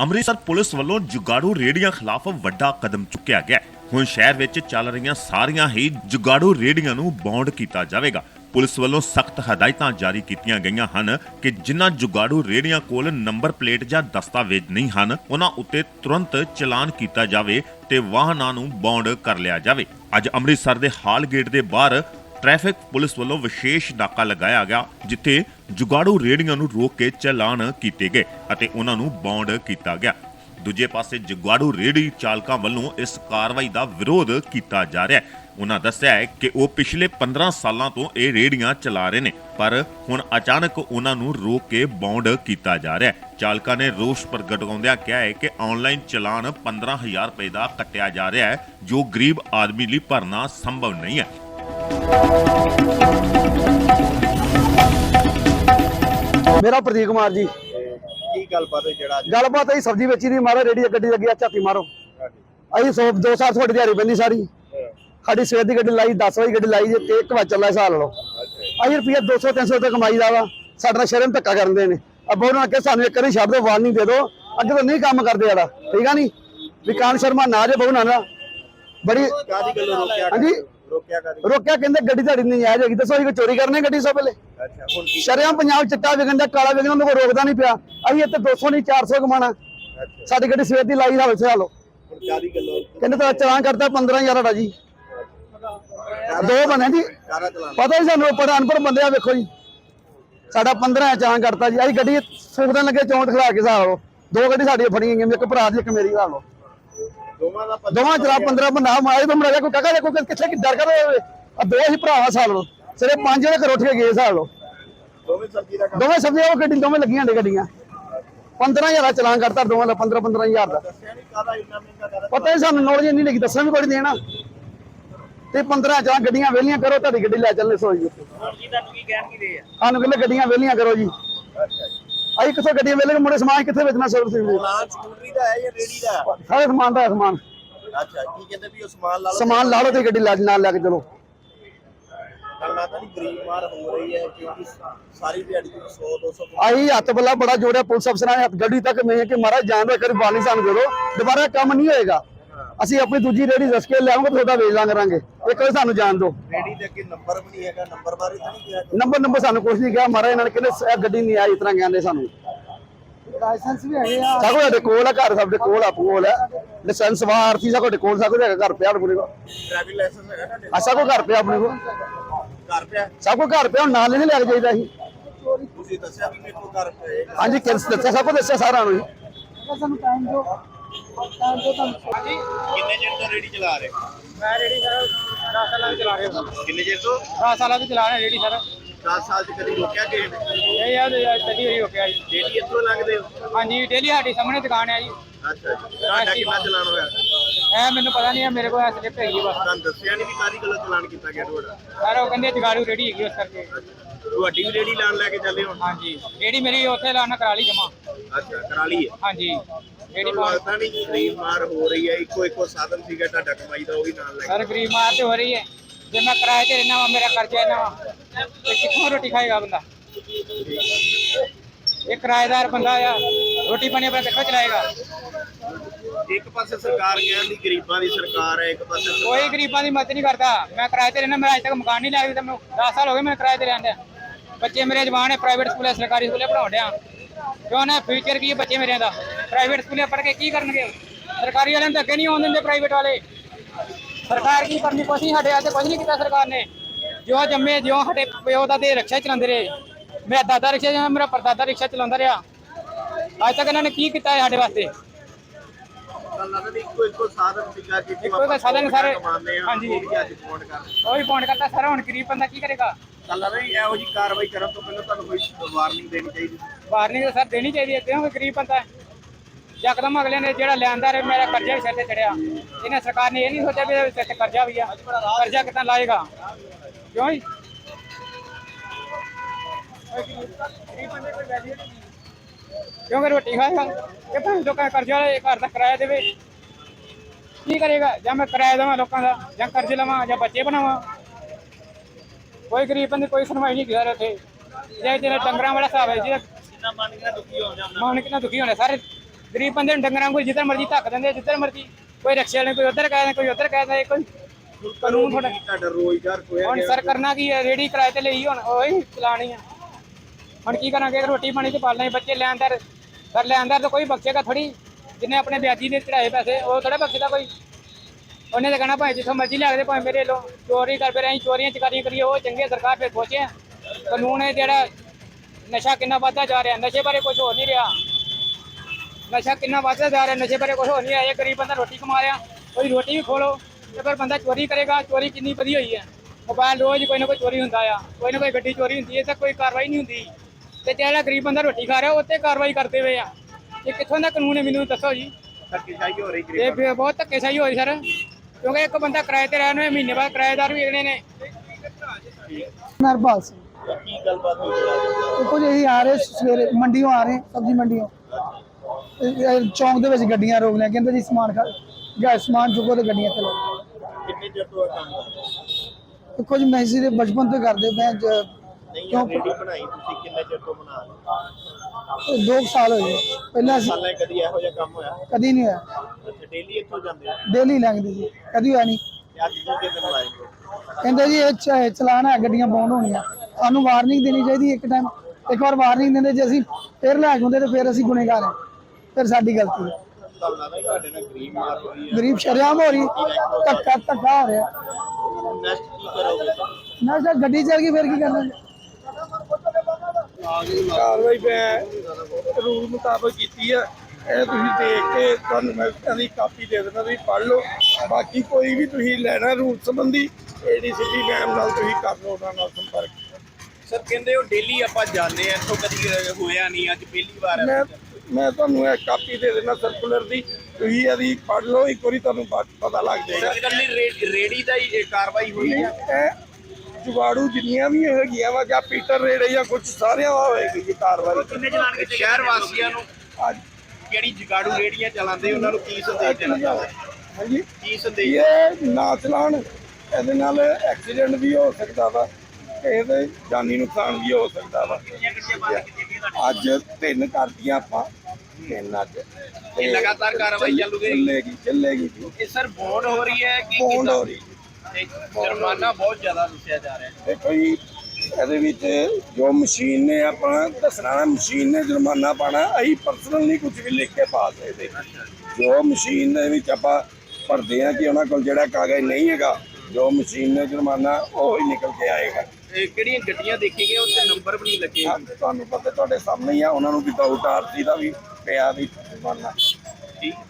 Amritsar police ਵੱਲੋਂ ਜੁਗਾੜੂ ਰੇੜੀਆਂ ਖਿਲਾਫ ਵੱਡਾ ਕਦਮ ਚੁੱਕਿਆ ਗਿਆ ਹੁਣ ਸ਼ਹਿਰ ਵਿੱਚ ਚੱਲ ਰਹੀਆਂ ਸਾਰੀਆਂ ਹੀ ਜੁਗਾੜੂ ਰੇੜੀਆਂ ਨੂੰ ਬੌਂਡ ਕੀਤਾ ਜਾਵੇਗਾ। ਪੁਲਿਸ ਵੱਲੋਂ ਸਖਤ ਹਦਾਇਤਾਂ ਜਾਰੀ ਕੀਤੀਆਂ ਗਈਆਂ ਹਨ ਕਿ ਜਿਨ੍ਹਾਂ ਜੁਗਾੜੂ ਰੇੜੀਆਂ ਕੋਲ ਨੰਬਰ ਪਲੇਟ ਜਾਂ ਦਸਤਾਵੇਜ਼ ਨਹੀਂ ਹਨ, ਉਹਨਾਂ ਉੱਤੇ ਤੁਰੰਤ ਚਲਾਨ ਕੀਤਾ ਜਾਵੇ ਤੇ ਵਾਹਨਾਂ ਨੂੰ ਬੌਂਡ ਕਰ ਲਿਆ ਜਾਵੇ। ਅੱਜ ਅੰਮ੍ਰਿਤਸਰ ਦੇ ਹਾਲ ਗੇਟ ਦੇ ਬਾਹਰ ਟ੍ਰੈਫਿਕ ਪੁਲਿਸ ਵੱਲੋਂ ਵਿਸ਼ੇਸ਼ ਨਾਕਾ ਲਗਾਇਆ ਗਿਆ, ਜਿੱਥੇ ਜੁਗਾੜੂ ਰੇੜੀਆਂ ਨੂੰ ਰੋਕ ਕੇ ਚਲਾਨ ਕੀਤੇ ਗਏ ਅਤੇ ਉਹਨਾਂ ਨੂੰ ਬੌਂਡ ਕੀਤਾ ਗਿਆ। ਦੂਜੇ ਪਾਸੇ ਜੁਗਾੜੂ ਰੇੜੀ ਚਾਲਕਾਂ ਵੱਲੋਂ ਇਸ ਕਾਰਵਾਈ ਦਾ ਵਿਰੋਧ ਕੀਤਾ ਜਾ ਰਿਹਾ ਹੈ। ਉਹਨਾਂ ਦੱਸਿਆ ਹੈ ਕਿ ਉਹ ਪਿਛਲੇ 15 ਸਾਲਾਂ ਤੋਂ ਇਹ ਰੇੜੀਆਂ ਚਲਾ ਰਹੇ ਨੇ, ਪਰ ਹੁਣ ਅਚਾਨਕ ਉਹਨਾਂ ਨੂੰ ਰੋਕ ਕੇ ਬੌਂਡ ਕੀਤਾ ਜਾ ਰਿਹਾ ਹੈ। ਚਾਲਕਾਂ ਨੇ ਰੋਸ ਪ੍ਰਗਟਾਉਂਦਿਆਂ ਕਿਹਾ ਹੈ ਕਿ ਆਨਲਾਈਨ ਚਲਾਨ 15000 ਰੁਪਏ ਦਾ ਕੱਟਿਆ ਜਾ ਰਿਹਾ ਹੈ, ਜੋ ਗਰੀਬ ਆਦਮੀ ਲਈ ਭਰਨਾ ਸੰਭਵ ਨਹੀਂ ਹੈ। ਮੇਰਾ ਪ੍ਰਦੀਪ ਕੁਮਾਰ ਜੀ। ਕੀ ਗੱਲਬਾਤ ਹੈ ਜਿਹੜਾ ਅੱਜ? ਗੱਲਬਾਤ ਹੈ ਸਬਜ਼ੀ ਵੇਚੀ ਦੀ ਮਾਰੋ ਰੇੜੀ ਦੀ ਗੱਡੀ ਲੱਗੀ ਆ ਝਾਤੀ ਮਾਰੋ। ਅਸੀਂ ਸੌ ਦੋ ਸਾਲ ਤੁਹਾਡੀ ਦਿਹਾੜੀ ਬੰਦੀ ਸਾਰੀ। ਸਾਡੀ ਸਵੇਰ ਦੀ ਗੱਡੀ ਲਾਈ 10 ਵਜੇ ਗੱਡੀ ਲਾਈ ਜੇ ਤੇ ਇੱਕ ਵਾਰ ਚੱਲਾ ਹਿਸਾਬ ਲਾ ਲਓ ਅਸੀਂ ਰੁਪਈਆ 200 300 ਤੇ ਕਮਾਈ ਦਾ ਵਾ। ਸਾਡੇ ਨਾਲ ਸ਼ਰਮ ਧੱਕਾ ਕਰਦੇ ਨੇ। ਅੱਬਾ ਉਹਨਾਂ ਕੇ ਸਾਨੂੰ ਇੱਕ ਵਾਰੀ ਦਿਓ ਵਾਰਨਿੰਗ ਦੇ ਦਿਓ। ਅੱਗੇ ਤੋਂ ਨਹੀਂ ਕੰਮ ਕਰਦੇ ਆੜਾ ਠੀਕ ਆ ਨਹੀਂ ਵਿਕਾਨ ਸ਼ਰਮਾ ਨਾ ਜੇ ਬਹੁ ਨਾ ਨਾ ਬੜੀ ਕਾਦੀ ਗੱਲੋਂ ਰੋਕਿਆ? ਹਾਂਜੀ। ਰੋਕਿਆ ਕਹਿੰਦੇ ਗੱਡੀ ਤੁਹਾਡੀ ਨਹੀਂ ਆਇਆ ਹੈਗੀ ਦੱਸੋ ਅਸੀਂ ਕੋਈ ਚੋਰੀ ਕਰਨੇ ਗੱਡੀ ਸਭ ਵੇਲੇ? ਅੱਛਾ ਹੁਣ ਕੀ ਸ਼ਰਿਆਮ ਪੰਜਾਬ ਚਿੱਟਾ ਵਿਕਣ ਦਾ ਕਾਲਾ ਵਿਕਣ ਨੂੰ ਕੋਈ ਰੋਕਦਾ ਨਹੀਂ ਪਿਆ। ਅਸੀਂ ਇੱਥੇ 200 ਨਹੀਂ 400 ਕਮਾਣਾ ਅੱਛਾ। ਸਾਡੀ ਗੱਡੀ ਸਵੇਰ ਦੀ ਲਾਈ ਹਾਲ ਸੇ ਹਾਲੋ ਹੁਣ ਕਾਦੀ ਗੱਲੋਂ ਕਹਿੰਦੇ ਤਾਂ ਚਲਾਨ ਕਰਤਾ 15000 ਦਾ ਜੀ। ਦੋ ਬਣੇ ਜੀ। ਪਤਾ ਹੀ ਸਾਨੂੰ ਪੜਾ ਅਨਪੜ ਬੰਦੇ ਆ ਵੇਖੋ ਜੀ। ਸਾਡਾ 15 ਚਲਾਨ ਕਰਤਾ ਜੀ। ਅਸੀਂ ਗੱਡੀ ਸੁਖਦਨ ਲੱਗੇ ਚੌਂਟ ਖਲਾ ਕੇ ਹਿਸਾਬ ਲਓ ਦੋ ਗੱਡੀ ਸਾਡੀਆਂ ਫੜੀਆਂ ਗਈਆਂ ਇੱਕ ਭਰਾ ਦੀ ਇੱਕ ਮੇਰੀ ਹਿਸਾਬ ਲਓ ਦੋਵਾਂ ਦਾ ਪਤਾ ਦੋਵਾਂ ਚਲਾ 15 ਬੰਦਾ ਮਾਰੇ ਤੋਂ ਕੋਈ ਕਾਕਾ ਦੇਖੋ ਕਿੱਥੇ ਕਿ ਡਰ ਕਰ ਆ ਦੋ ਹੀ ਭਰਾਵਾ ਹਿਸਾਬ ਲਓ ਸਿਰੇ ਪੰਜ ਜਣੇ ਘਰ ਉੱਠ ਕੇ ਗਏ ਲਓ ਦੋਵੇਂ ਸਬਜ਼ੀ ਦਾ ਕੰਮ ਦੋਵੇਂ ਸਬਜ਼ੀਆਂ ਉਹ ਗੱਡੀ ਦੋਵੇਂ ਲੱਗੀਆਂ ਨੇ ਗੱਡੀਆਂ। 15000 ਦਾ ਚਲਾਨ ਕਰਤਾ ਦੋਵਾਂ ਦਾ 15 15000 ਦਾ। ਨਹੀਂ ਪਤਾ ਹੀ ਸਾਨੂੰ ਨੌਲੇਜ ਨਹੀਂ ਲੱਗੀ ਦੱਸਣ ਵੀ ਕੋਈ ਦੇਣਾ ਤੇ 15 ਚਲਾ ਗੱਡੀਆਂ ਵੇਲੀਆਂ ਕਰੋ ਤੁਹਾਡੀ ਗੱਡੀ ਲੈ ਚੱਲਨੇ ਸੋਈ ਜੀ ਤੁਹਾਨੂੰ ਕੀ ਕਹਿਣ ਕੀ ਦੇ ਆ? ਸਾਨੂੰ ਕਹਿੰਦੇ ਗੱਡੀਆਂ ਵੇਲੀਆਂ ਕਰੋ ਜੀ। ਅੱਛਾ ਜੀ ਅਸੀਂ ਕਿੱਥੋਂ ਗੱਡੀਆਂ ਵੇਲੇ ਮੁੰਡੇ ਸਮਾਨ ਕਿੱਥੇ ਵੇਚਣਾ ਸਰਵਿਸ ਦੇ? ਪਲਾਨ ਸਕੂਟਰੀ ਦਾ ਹੈ ਜਾਂ ਰੇੜੀ ਦਾ? ਸਾਰੇ ਸਮਾਨ ਦਾ ਹੈ ਸਮਾਨ। ਅੱਛਾ ਕੀ ਕਹਿੰਦੇ ਵੀ ਉਹ ਸਮਾਨ ਲਾ ਲਓ ਸਮਾਨ ਲਾ ਲਓ ਤੇ ਗੱਡੀ ਲੈ ਨਾਲ ਲੈ ਕੇ ਚਲੋ। ਗੱਲ ਤਾਂ ਨਹੀਂ ਗਰੀਬ ਮਾਰ ਹੋ ਰਹੀ ਹੈ ਕਿਉਂਕਿ ਸਾਰੀ ਦਿਹਾੜੀ ਚ 100 200 ਆਹੀ ਹੱਥ ਬੱਲਾ ਬੜਾ ਜੋੜਿਆ ਪੁਲਿਸ ਅਫਸਰਾਂ ਨੇ ਹੱਥ ਗੱਡੀ ਤੱਕ ਮੈਂ ਕਿ ਮਹਾਰਾਜ ਜਾਨ ਦਾ ਕਰੀ ਬਾਣੀ ਸਾਨੂੰ ਦੇ ਦਿਓ। ਦੁਬਾਰਾ ਇਹ ਕੰਮ ਨਹੀਂ ਹੋਏਗਾ। ਅਸੀਂ ਆਪਣੀ ਦੂਜੀ ਰੇੜੀ ਰਸ ਕੇ ਲਿਆਵਾਂਗੇ ਤੁਹਾਡਾ ਵੇਚ ਲਾਂ ਕਰਾਂਗੇ ਇੱਕ ਵਾਰ ਸਾਨੂੰ ਜਾਣ ਦਿਓ। ਰੇੜੀ ਦੇ ਅੱਗੇ ਨੰਬਰ ਵੀ ਨਹੀਂ ਹੈਗਾ ਨੰਬਰ ਬਾਰੇ ਤਾਂ ਨਹੀਂ ਕਿਹਾ? ਨੰਬਰ ਨੰਬਰ ਸਾਨੂੰ ਕੁਝ ਨਹੀਂ ਕਿਹਾ। ਮਹਾਰਾਜ ਇਹਨਾਂ ਨੇ ਕਹਿੰਦੇ ਇਹ ਗੱਡੀ ਨਹੀਂ ਆਈ ਇਸ ਤਰ੍ਹਾਂ ਕਹਿੰਦੇ ਸਾਨੂੰ। ਲਾਇਸੈਂਸ ਵੀ ਹੈਗੇ ਆ। ਸਾਡੇ ਕੋਲ ਕੋਲ ਆ ਘਰ ਸਾਡੇ ਕੋਲ ਆ ਕੋਲ ਆ। ਲਾਇਸੈਂਸ ਵਾਰਤੀ ਸਾਡੇ ਕੋਲ ਸਾਡੇ ਕੋਲ ਹੈਗਾ ਘਰ ਪਿਆ ਆਪਣੇ ਕੋਲ। ਡਰਾਈਵਿੰਗ ਲਾਇਸੈਂਸ ਹੈਗਾ ਤੁਹਾਡੇ ਅਸਾ ਕੋ ਘਰ ਪਿਆ ਆਪਣੇ ਕੋਲ। ਘਰ ਪਿਆ? ਸਭ ਕੋ ਘਰ ਪਿਆ ਹੁਣ ਨਾਲ ਨਹੀਂ ਲੈ ਕੇ ਜਾਈਦਾ ਸੀ ਤੁਸੀਂ ਦੱਸਿਆ ਵੀ ਮੇਰੇ ਕੋਲ ਘਰ ਪਿਆ। ਹੈ ਹਾਂਜੀ ਕਿਰਸ ਦੱਸਿਆ ਸਭ ਕੋ ਦੱਸਿਆ ਸਾਰਾ ਨੂੰ ਕਿੰਨੇ ਚਿਰ ਤੋਂ ਰੇੜੀ ਚਲਾ ਰਹੇ? ਮੈਂ ਰੇੜੀ ਸਰ 10 ਸਾਲਾਂ ਤੋਂ ਚਲਾ ਰਿਹਾ ਕਿੰਨੇ ਚਿਰ ਤੋਂ? 10 ਸਾਲਾਂ ਤੋਂ ਚਲਾ ਰਿਹਾ ਰੇੜੀ ਸਰ। 10 ਸਾਲ ਚ ਕਦੀ ਰੋਕਿਆ ਕਿ ਇਹ ਯਾਰ ਚੱਲੀ ਹੋਈ ਹੋ ਗਿਆ ਜੀ। ਡੇਲੀ ਇੱਥੋਂ ਲੰਘਦੇ ਹੋ? ਹਾਂਜੀ ਡੇਲੀ ਸਾਡੀ ਸਾਹਮਣੇ ਦੁਕਾਨ ਹੈ ਜੀ। ਅੱਛਾ ਜੀ। ਤੁਹਾਡਾ ਕਿੰਨਾ ਚਲਾਨ ਹੋਇਆ? ਇਹ ਮੈਨੂੰ ਪਤਾ ਨਹੀਂ ਹੈ ਮੇਰੇ ਕੋਲ ਸਲਿੱਪ ਹੈਗੀ ਬਸ। ਤੁਹਾਨੂੰ ਦੱਸਿਆ ਨਹੀਂ ਵੀ ਕਾਦੀ ਗੱਲੋਂ ਚਲਾਨ ਕੀਤਾ ਗਿਆ ਤੁਹਾਡਾ? ਸਰ ਉਹ ਕਹਿੰਦੇ ਜਗਾੜੂ ਰੇੜੀ ਹੈਗੀ ਉਸ ਕਰਕੇ। ਤੁਹਾਡੀ ਵੀ ਰੇੜੀ ਲਾਣ ਲੈ ਕੇ ਚੱਲੇ ਹੋ? ਹਾਂਜੀ। ਰੇੜੀ ਮੇਰੀ ਉੱਥੇ ਲਾਣਾ ਕਰਾ ਲਈ ਜਮਾ ਅੱਛਾ ਕਰਾ ਲਈ ਹੈ? ਹਾਂਜੀ। ਤੁਹਾਨੂੰ ਲੱਗਦਾ ਨਹੀਂ ਗਰੀਬ ਮਾਰ ਹੋ ਰਹੀ ਹੈ ਇੱਕੋ ਇੱਕੋ ਸਾਧਨ ਸੀਗਾ ਤੁਹਾਡਾ ਕਮਾਈ ਦਾ ਉਹ ਵੀ ਨਾਲ ਲੈ ਸਰ ਗਰੀਬ ਮਾਰ ਤੇ ਹੋ ਰਹੀ ਹੈ। ਜੇ ਮੈਂ ਕਿਰਾਏ ਤੇ ਰਹਿਣਾ ਵਾ ਮੇਰਾ ਖਰਚਾ ਇੰਨਾ ਵਾ ਤੇ ਕਿੱਥੋਂ ਰੋਟੀ ਖਾਏਗਾ ਬੰਦਾ? ਇਹ ਕਿਰਾਏਦਾਰ ਬੰਦਾ ਆ ਰੋਟੀ ਪਾਣੀ ਆਪਣਾ ਕਿੱਥੋਂ ਚਲਾਏਗਾ? ਕੇ ਇੱਕ ਪਾਸੇ ਸਰਕਾਰ ਕਹਿੰਦੀ ਗਰੀਬਾਂ ਦੀ ਸਰਕਾਰ ਹੈ ਇੱਕ ਪਾਸੇ ਸਰਕਾਰ- ਕੋਈ ਗਰੀਬਾਂ ਦੀ ਮਦਦ ਨਹੀਂ ਕਰਦਾ। ਮੈਂ ਕਿਰਾਏ ਤੇ ਰਹਿਣਾ ਮੈਂ ਅਜੇ ਤੱਕ ਮਕਾਨ ਨਹੀਂ ਲਿਆ ਵੀ ਮੈਨੂੰ 10 ਸਾਲ ਹੋ ਗਏ ਮੈਂ ਕਿਰਾਏ ਤੇ ਰਹਿੰਦਾ ਬੱਚੇ ਮੇਰੇ ਜਵਾਨ ਹੈ ਪ੍ਰਾਈਵੇਟ ਸਕੂਲੇ ਸਰਕਾਰੀ ਸਕੂਲੇ ਪੜਾਉਣ ਡਿਆ। ਕਿਉਂ ਨਾ ਫਿਊਚਰ ਕੀ ਹੈ ਬੱਚੇ ਮੇਰਿਆਂ ਦਾ? ਪ੍ਰਾਈਵੇਟ ਸਕੂਲੇ ਪੜ੍ਹ ਕੇ ਕੀ ਕਰਨਗੇ? ਸਰਕਾਰੀ ਵਾਲਿਆਂ ਨੂੰ ਤਾਂ ਅੱਗੇ ਨਹੀਂ ਆਉਣ ਦਿੰਦੇ ਪ੍ਰਾਈਵੇਟ ਵਾਲੇ। ਸਰਕਾਰ ਕੀ ਕਰਨੀ, ਕੁਛ ਨਹੀਂ, ਸਾਡੇ ਹੱਥੇ ਕੁਛ ਨਹੀਂ ਕੀਤਾ ਸਰਕਾਰ ਨੇ। ਜੋ ਜੰਮੇ ਜੋ ਸਾਡੇ ਪਿਓ ਦਾ ਤੇ ਰਿਕਸ਼ਾ ਚਲਾਉਂਦੇ ਰਹੇ। ਮੇਰਾ ਦਾਦਾ ਰਿਕਸ਼ਾ ਜਾਂ ਮੇਰਾ ਪਰਦਾਦਾ ਰਿਕਸ਼ਾ ਚਲਾਉਂਦਾ ਰਿਹਾ। ਅੱਜ ਤੱਕ ਇਹਨਾਂ ਨੇ ਕੀ ਕੀਤਾ ਹੈ ਸਾਡੇ ਵਾਸਤੇ? ਇੱਕੋ ਇੱਕੋ ਸਾਧਨ ਸੀਗਾ ਜਿੱਥੇ ਇੱਕੋ ਇੱਕੋ ਸਾਧਨ ਸਾਰੇ- ਹਾਂਜੀ। ਉਹ ਵੀ ਅੱਜ ਸਾਰਾ ਹੁਣ ਗਰੀਬ ਬੰਦਾ ਕੀ ਕਰੇਗਾ? ਤੁਹਾਨੂੰ ਲੱਗਦਾ ਨਹੀਂ ਇਹੋ ਜੀ ਕਾਰਵਾਈ ਕਰਨ ਤੋਂ ਪਹਿਲਾਂ ਤੁਹਾਨੂੰ ਕੋਈ ਵਾਰਨਿੰਗ ਦੇਣੀ ਚਾਹੀਦੀ? ਵਾਰਨਿੰਗ ਤਾਂ ਸਰ ਦੇਣੀ ਚਾਹੀਦੀ ਹੈ ਕਿਉਂਕਿ ਗਰੀਬ ਬੰਦਾ ਹੈ। ਯਕਦਮ ਅਗਲੇ ਨੇ ਜਿਹੜਾ ਲਿਆਂਦਾ ਰੇ ਮੇਰਾ ਕਰਜ਼ਾ ਵੀ ਸਿਰ ਤੇ ਚੜਿਆ। ਇਹਨੇ ਸਰਕਾਰ ਨੇ ਇਹ ਨਹੀਂ ਸੋਚਿਆ ਵੀ ਇਹਦੇ ਸਿਰ ਤੇ ਕਰਜ਼ਾ ਵੀ ਆ। ਕਰਜ਼ਾ ਕਿੱਦਾਂ ਲਾਏਗਾ? ਕਿਉਂ ਜੀ? ਕਿਉਂਕਿ ਰੋਟੀ ਖਾਏਗਾ? ਕਿ ਭਾਵੇਂ ਲੋਕਾਂ ਦਾ ਕਰਜ਼ਾ ਘਰ ਦਾ ਕਿਰਾਇਆ ਦੇਵੇ। ਕੀ ਕਰੇਗਾ? ਜਾਂ ਮੈਂ ਕਿਰਾਇਆ ਦੇਵਾਂ ਲੋਕਾਂ ਦਾ ਜਾਂ ਕਰਜ਼ੇ ਲਵਾਂ ਜਾਂ ਬੱਚੇ ਬਣਾਵਾਂ? ਕੋਈ ਗਰੀਬ ਬੰਦੇ ਕੋਈ ਸੁਣਵਾਈ ਨਹੀਂ ਕਰ ਉੱਥੇ ਜੇ ਜਿਹੜਾ ਡੰਗਰਾਂ ਵਾਲਾ ਹਿਸਾਬ ਹੈ ਜਿੰਨਾ ਮਨ ਕਿੰਨਾ ਦੁਖੀ ਹੋ ਜਾਂਦਾ ਮਨ ਕਿੰਨਾ ਦੁਖੀ ਹੋਣਾ ਸਾਰੇ ਗਰੀਬ ਬੰਦੇ ਨੂੰ ਡੰਗਰਾਂ ਕੋਈ ਜਿੱਧਰ ਮਰਜ਼ੀ ਧੱਕ ਦਿੰਦੇ ਜਿੱਧਰ ਮਰਜ਼ੀ। ਕੋਈ ਰਕਸ਼ੇ ਵਾਲੇ ਕੋਈ ਉੱਧਰ ਕਹਿ ਦਿੰਦੇ ਕੋਈ ਉੱਧਰ ਕਹਿ ਦਿੰਦੇ ਕੋਈ ਕਾਨੂੰਨ ਥੋੜਾ ਤੁਹਾਡਾ। ਰੋਜ਼ਗਾਰ ਖੋਇਆ ਹੁਣ ਸਰ ਕਰਨਾ ਕੀ ਹੈ ਰੇੜੀ ਕਿਰਾਏ ਤੇ ਲਈ ਹੁਣ ਉਹੀ ਚਲਾਣੀ ਆ। ਹੁਣ ਕੀ ਕਰਾਂਗੇ ਰੋਟੀ ਪਾਣੀ ਤੇ ਪਾਲਣਾ ਬੱਚੇ ਲੈਂਦਰ ਕਰ ਲੈਂਦਰ ਤਾਂ ਕੋਈ ਬਖਸ਼ੇਗਾ ਥੋੜੀ ਜਿੰਨੇ ਆਪਣੇ ਵਿਆਜੀ ਦੇ ਚੜਾਏ ਪੈਸੇ ਉਹ ਥੋੜਾ ਬਖਸ਼ਦਾ ਕੋਈ। ਉਹਨੇ ਤਾਂ ਕਹਿਣਾ ਭਾਵੇਂ ਜਿੱਥੋਂ ਮਰਜ਼ੀ ਲਿਆ ਦੇ ਭਾਵੇਂ ਮੇਰੇ ਲੋ ਚੋਰੀ ਕਰ ਫਿਰ ਅਸੀਂ ਚੋਰੀਆਂ ਚਕਾਰੀਆਂ ਕਰੀਏ ਉਹ ਚੰਗੇ ਸਰਕਾਰ ਫਿਰ ਸੋਚੇ ਕਾਨੂੰਨ ਹੈ ਜਿਹੜਾ ਨਸ਼ਾ ਕਿੰਨਾ ਵੱਧਦਾ ਜਾ ਰਿਹਾ ਨਸ਼ੇ ਬਾਰੇ ਕੁਝ ਹੋ ਨਹੀਂ ਰਿਹਾ। ਨਸ਼ਾ ਕਿੰਨਾ ਵੱਧਦਾ ਜਾ ਰਿਹਾ ਨਸ਼ੇ ਬਾਰੇ ਕੁਝ ਹੋ ਨਹੀਂ ਰਿਹਾ ਇਹ ਗਰੀਬ ਬੰਦਾ ਰੋਟੀ ਕਮਾ ਰਿਹਾ ਉਹਦੀ ਰੋਟੀ ਵੀ ਖੋਲੋ ਤੇ ਫਿਰ ਬੰਦਾ ਚੋਰੀ ਕਰੇਗਾ ਚੋਰੀ ਕਿੰਨੀ ਵਧੀ ਹੋਈ ਹੈ। ਮੋਬਾਈਲ ਰੋਜ਼ ਕੋਈ ਨਾ ਕੋਈ ਚੋਰੀ ਹੁੰਦਾ ਆ ਕੋਈ ਨਾ ਕੋਈ ਗੱਡੀ ਚੋਰੀ ਹੁੰਦੀ ਹੈ ਤਾਂ ਕੋਈ ਕਾਰਵਾਈ ਨਹੀਂ ਹੁੰਦੀ। ਤੇ ਜਿਹੜਾ ਗਰੀਬ ਬੰਦਾ ਰੋਟੀ ਖਾ ਰਿਹਾ ਉਹ ਤੇ ਕਾਰਵਾਈ ਕਰਦੇ ਹੋਏ ਆ। ਇਹ ਕਿੱਥੋਂ ਦਾ ਕਾਨੂੰਨ ਹੈ ਮੈਨੂੰ ਦੱਸੋ ਜੀ। ਧੱਕੇਸ਼ਾਹੀ ਹੋ ਰਹੀ ਇਹ ਗਰੀਬਾਂ ਫਿਰ ਬਹੁਤ ਧੱਕੇਸ਼ਾਹੀ ਹੋਈ ਸਰ। ਕਿਉਂਕਿ ਇੱਕ ਬੰਦਾ ਕਿਰਾਏ ਤੇ ਰਹਿਣ ਨੂੰ ਮਹੀਨੇ ਬਾਅਦ ਕਿਰਾਏਦਾਰ ਵੀ ਅਗਲੇ ਨੇ। ਨਰਪਾਲ ਸਿੰਘ। ਕੀ ਗੱਲਬਾਤ ਹੋਈ? ਹੈ ਦੇਖੋ ਜੀ ਅਸੀਂ ਆ ਰਹੇ ਸਵੇਰੇ ਮੰਡੀੋਂ ਆ ਰਹੇ ਸਬਜ਼ੀ ਮੰਡੀੋਂ ਇਹ- ਇਹ ਚੌਂਕ ਦੇ ਵਿੱਚ ਗੱਡੀਆਂ ਰੋਕ ਲਿਆ ਕਹਿੰਦੇ ਜੀ ਸਮਾਨ ਖਾ ਗਿਆ ਸਮਾਨ ਚੁੱਕੋ ਤੇ ਗੱਡੀਆਂ ਚਲੋ ਕਿੰਨੇ ਚਿਰ ਤੋਂ ਇਹ ਕੰਮ ਕਰ ਰਹੇ ਹੋ? ਦੇਖੋ ਜੀ ਮੈਂ ਇਸੇ ਦੇ ਬਚਪਨ ਤੋਂ ਕਰਦੇ ਮੈਂ ਜ- ਨਹੀਂ ਕਿਉਂ? ਬਣਾਈ ਤੁਸੀਂ ਕਿੰਨੇ ਚਿਰ ਤੋਂ ਬਣਾ ਰਹੇ ਹੋ? ਦੋ ਕੁ ਸਾਲ ਹੋਏ ਪਹਿਲਾਂ ਅਸੀਂ ਸਾਲਾਂ 'ਚ ਕਦੀ ਇਹੋ ਜਿਹਾ ਕੰਮ ਹੋਇਆ? ਕਦੀ ਨਹੀਂ ਹੋਇਆ। ਡੇਲੀ ਇੱਥੋਂ ਜਾਂਦੇ ਡੇਲੀ ਲੰਘਦੀ ਜੀ ਕਦੀ ਨਹੀਂ ਤੇ ਅੱਜ ਦੂਜੇ ਦਿਨ ਲਾਏ ਹੋ? ਕਹਿੰਦੇ ਜੀ ਇਹ ਚ- ਚਲਾਨ ਹੈ ਗੱਡੀਆਂ ਬੌਂਡ ਹੋਣੀਆਂ। ਸਾਨੂੰ ਵਾਰਨਿੰਗ ਦੇਣੀ ਚਾਹੀਦੀ ਇੱਕ ਟਾਈਮ ਇੱਕ ਵਾਰ ਵਾਰਨਿੰਗ ਦਿੰਦੇ ਜੇ ਅਸੀਂ ਫਿਰ ਲੈ ਜਾਂਦੇ ਤੇ ਫਿਰ ਅਸੀਂ ਗੁਨੇਗਾਰ ਹਾਂ। ਫਿਰ ਸਾਡੀ ਗਲਤੀ ਹੈ। ਤੁਹਾਨੂੰ ਲੱਗਦਾ ਕਿ ਤੁਹਾਡੇ ਨਾਲ ਗਰੀਬ ਮਾਰ ਹੋ ਰਹੀ ਹੈ। ਗਰੀਬ ਸ਼ਰਿਆਮ ਹੋ ਰਹੀ ਧੱਕਾ ਧੱਕਾ ਹੋ ਰਿਹਾ। ਨੈਕਸਟ ਕੀ ਕਰੋਗੇ ਨਾ ਸਰ ਗੱਡੀ ਚੱਲ ਗਈ ਫਿਰ ਕੀ ਕਰਨਾ ਜੀ? ਕਾਰਵਾਈ ਮੈਂ ਰੂਲ ਮੁਤਾਬਕ ਕੀਤੀ ਆ ਇਹ ਤੁਸੀਂ ਦੇਖ ਕੇ ਤੁਹਾਨੂੰ ਮੈਂ ਇਹਦੀ ਕਾਪੀ ਦੇ ਦੇਣਾ ਤੁਸੀਂ ਪੜ੍ਹ ਲਓ। ਬਾਕੀ ਕੋਈ ਵੀ ਤੁਸੀਂ ਲੈਣਾ ਰੂਲ ਸੰਬੰਧੀ ਏਡੀਸੀਪੀ ਮੈਮ ਨਾਲ ਤੁਸੀਂ ਕਰ ਲਓ ਉਹਨਾਂ ਨਾਲ ਸੰਪਰਕ। ਸਰ ਕਹਿੰਦੇ ਹੋ ਡੇਲੀ ਆਪਾਂ ਜਾਂਦੇ ਆ ਇੱਥੋਂ ਕਦੀ ਹੋਇਆ ਨਹੀਂ ਅੱਜ ਪਹਿਲੀ ਵਾਰ ਮੈਂ ਮੈਂ ਤੁਹਾਨੂੰ ਇਹ ਕਾਪੀ ਦੇ ਦੇਣਾ ਸਰਕੂਲਰ ਦੀ ਤੁਸੀਂ ਇਹਦੀ ਪੜ੍ਹ ਲਓ ਇੱਕ ਵਾਰੀ ਤੁਹਾਨੂੰ ਪਤਾ ਲੱਗ ਜਾਏਗਾ। ਇਕੱਲੀ ਰੇੜੀ ਦਾ ਹੀ ਕਾਰਵਾਈ ਹੋਈ ਹੈ ਜੁਗਾੜੂ ਜਿੰਨੀਆਂ ਵੀ ਹੈਗੀਆਂ ਵਾ ਜਾਂ ਪੀਟਰ ਰੇੜੇ ਜਾਂ ਕੁਝ ਸਾਰਿਆਂ ਦਾ ਹੋਏਗੀ ਜੀ ਕਾਰਵਾਈ। ਕਿੰਨੇ ਚਲਾਣਗੇ ਸ਼ਹਿਰ ਵਾਸੀਆਂ ਨੂੰ ਅੱਜ ਜਿਹੜੀ ਜਗਾੜੂ ਰੇੜੀਆਂ ਚਲਾਉਂਦੇ ਉਹਨਾਂ ਨੂੰ ਕੀ ਸੰਦੇਸ਼ ਦੇਣਾ ਚਾਹੁੰਦੇ ਹਾਂਜੀ। ਕੀ ਸੰਦੇਸ਼? ਇਹ ਨਾ ਚਲਾਉਣ ਇਹਦੇ ਨਾਲ ਐਕਸੀਡੈਂਟ ਵੀ ਹੋ ਸਕਦਾ ਵਾ ਇਹਦੇ ਜਾਨੀ ਨੁਕਸਾਨ ਵੀ ਹੋ ਸਕਦਾ ਵਾ। ਅੱਜ ਤਿੰਨ ਕਰਤੀਆਂ ਆਪਾਂ ਤਿੰਨ ਅੱਜ। ਇਹ ਲਗਾਤਾਰ ਕਾਰਵਾਈ ਚੱਲੂਗੀ? ਚੱਲੇਗੀ ਚੱਲੇਗੀ ਇਹ ਸਰ ਬੌਂਡ ਹੋ ਰਹੀ ਹੈ ਕਿ ਬੌਂਡ? ਹੋ ਰਹੀ ਜੁਰਮਾਨਾ ਬਹੁਤ ਜ਼ਿਆਦਾ ਦੱਸਿਆ ਜਾ ਰਿਹਾ ਹੈ। ਦੇਖੋ ਜੀ ਇਹਦੇ ਵਿੱਚ ਜੋ ਮਸ਼ੀਨ ਨੇ ਆਪਣਾ ਦੱਸਣਾ ਮਸ਼ੀਨ ਨੇ ਜੁਰਮਾਨਾ ਪਾਣਾ ਅਸੀਂ ਪਰਸਨਲ ਨਹੀਂ ਕੁਝ ਵੀ ਲਿਖ ਕੇ ਪਾ ਸਕਦੇ। ਜੋ ਮਸ਼ੀਨ ਦੇ ਵਿੱਚ ਆਪਾਂ ਭਰਦੇ ਆ ਕਿ ਉਹਨਾਂ ਕੋਲ ਜਿਹੜਾ ਕਾਗਜ਼ ਨਹੀਂ ਹੈਗਾ ਜੋ ਮਸ਼ੀਨ ਨੇ ਜੁਰਮਾਨਾ ਉਹ ਹੀ ਨਿਕਲ ਕੇ ਆਏਗਾ। ਕਿਹੜੀਆਂ ਗੱਡੀਆਂ ਦੇਖੀ ਗਈਆਂ ਉੱਤੇ ਨੰਬਰ ਵੀ ਨਹੀਂ ਲੱਗੇ ਤੁਹਾਨੂੰ ਪਤਾ ਤੁਹਾਡੇ ਸਾਹਮਣੇ ਹੀ ਆ ਉਹਨਾਂ ਨੂੰ ਵਿਦਆਊਟ ਆਰਸੀ ਦਾ ਵੀ ਪਿਆ ਦੀ ਜੁਰਮਾਨਾ। ਠੀਕ।